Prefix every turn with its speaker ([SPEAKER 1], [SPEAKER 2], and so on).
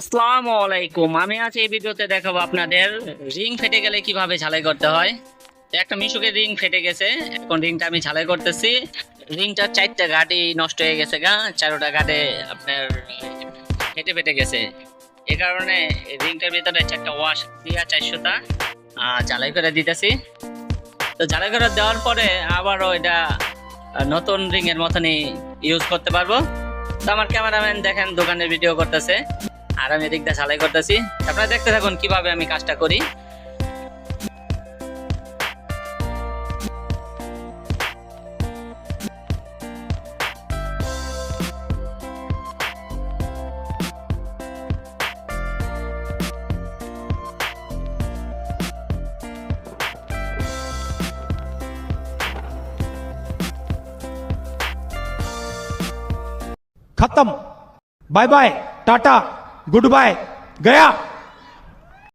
[SPEAKER 1] আসসালামু আলাইকুম আমি আজ এই ভিডিওতে দেখাবো আপনাদের রিং ফেটে গেলে কীভাবে ঝালাই করতে হয়। একটা রিং ফেটে গেছে, এখন রিংটা আমি ঝালাই করতেছি। রিংটার চারটা ঘাটি নষ্ট হয়ে গেছে গা, চারোটা ঘাটে আপনার ফেটে ফেটে গেছে। এই কারণে রিংটার ভিতরে চারটা ওয়াশ দিয়া চারশোটা ঝালাই করে দিতেছি। তো ঝালাই করে দেওয়ার পরে আবারও এটা নতুন রিং এর মতনই ইউজ করতে পারব। তো আমার ক্যামেরাম্যান দেখেন, দোকানের ভিডিও করতেছে। আর আমি এদিকটা ঝালাই করতেছি আপনারা দেখতে থাকুন কিভাবে আমি কাজটা করি
[SPEAKER 2] खत्म bye bye Tata Good bye गया।